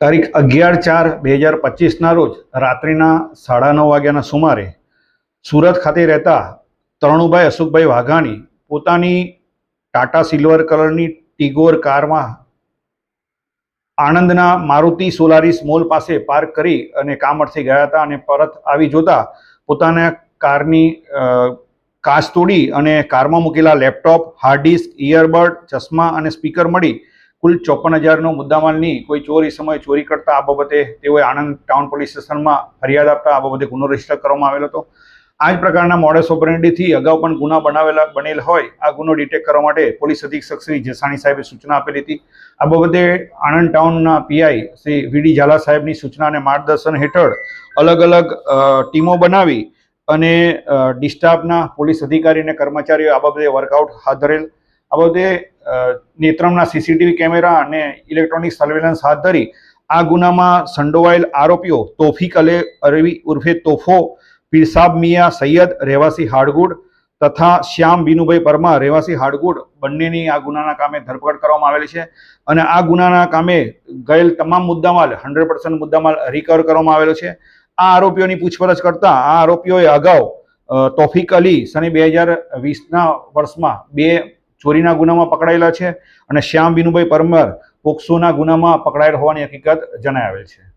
તારીખ અગિયાર ચાર બે હજાર પચીસના રોજ રાત્રિના સાડા નવ વાગ્યાના સુમારે સુરત ખાતે રહેતા તરણુભાઈ અશોકભાઈ વાઘાણી પોતાની ટાટા સિલ્વર કલરની ટીગોર કારમાં આણંદના મારુતિ સોલારીસ મોલ પાસે પાર્ક કરી અને કામ અર્થે ગયા હતા અને પરત આવી જોતા પોતાના કારની કાચ તોડી અને કારમાં મૂકેલા લેપટોપ, હાર્ડ ડિસ્ક ઇયરબડ ચશ્મા અને સ્પીકર મળી કુલ ચોપન હજારનો મુદ્દામાલની કોઈ ચોરી સમયે ચોરી કરતા આ બાબતે તેઓએ આણંદ ટાઉન પોલીસ સ્ટેશનમાં ફરિયાદ આપતા આ બાબતે ગુનો રજિસ્ટર કરવામાં આવેલો હતો. આ જ પ્રકારના મોડેસ ઓપરેન્ડીથી અગાઉ પણ ગુના બનાવેલા બનેલ હોય આ ગુનો ડિટેક્ટ કરવા માટે પોલીસ અધિક્ષક શ્રી જેસાણી સાહેબે સૂચના આપેલી હતી. આ બાબતે Anand ટાઉનના PI Shri V D Jhala સાહેબની સૂચના અને માર્ગદર્શન હેઠળ અલગ અલગ ટીમો બનાવી અને ડિસ્ટાફના પોલીસ અધિકારી અને કર્મચારીઓ આ બાબતે વર્કઆઉટ હાથ ધરેલ. આ બાબતે નેત્રમના સીસીટીવી કેમેરા અને ઇલેક્ટ્રોનિક સર્વેલન્સ હાથ ધરી આ ગુનામાં સંડોવાયેલ આરોપીઓ તોફિક અલે અરવી ઉર્ફે તોફો, પીરસાબ મિયા સૈયદ, રહેવાસી હાડગુડ તથા શ્યામ બીનુભાઈ પરમાર, રહેવાસી હાડગુડ બંનેની આ ગુનાના કામે ધરપકડ કરવામાં આવેલી છે અને આ ગુનાના કામે ગયેલ તમામ મુદ્દામાલ હંડ્રેડ પર્સન્ટ મુદ્દામાલ રિકવર કરવામાં આવેલો છે. આ આરોપીઓની પૂછપરછ કરતા આ આરોપીઓએ અગાઉ તોફિક અલી સને બે હજાર વીસના વર્ષમાં બે ચોરીના ગુનામાં પકડાયેલા છે અને શ્યામ વિનુભાઈ પરમાર પોક્સોના ગુનામાં પકડાયેલ હોવાની હકીકત જણાવેલ છે.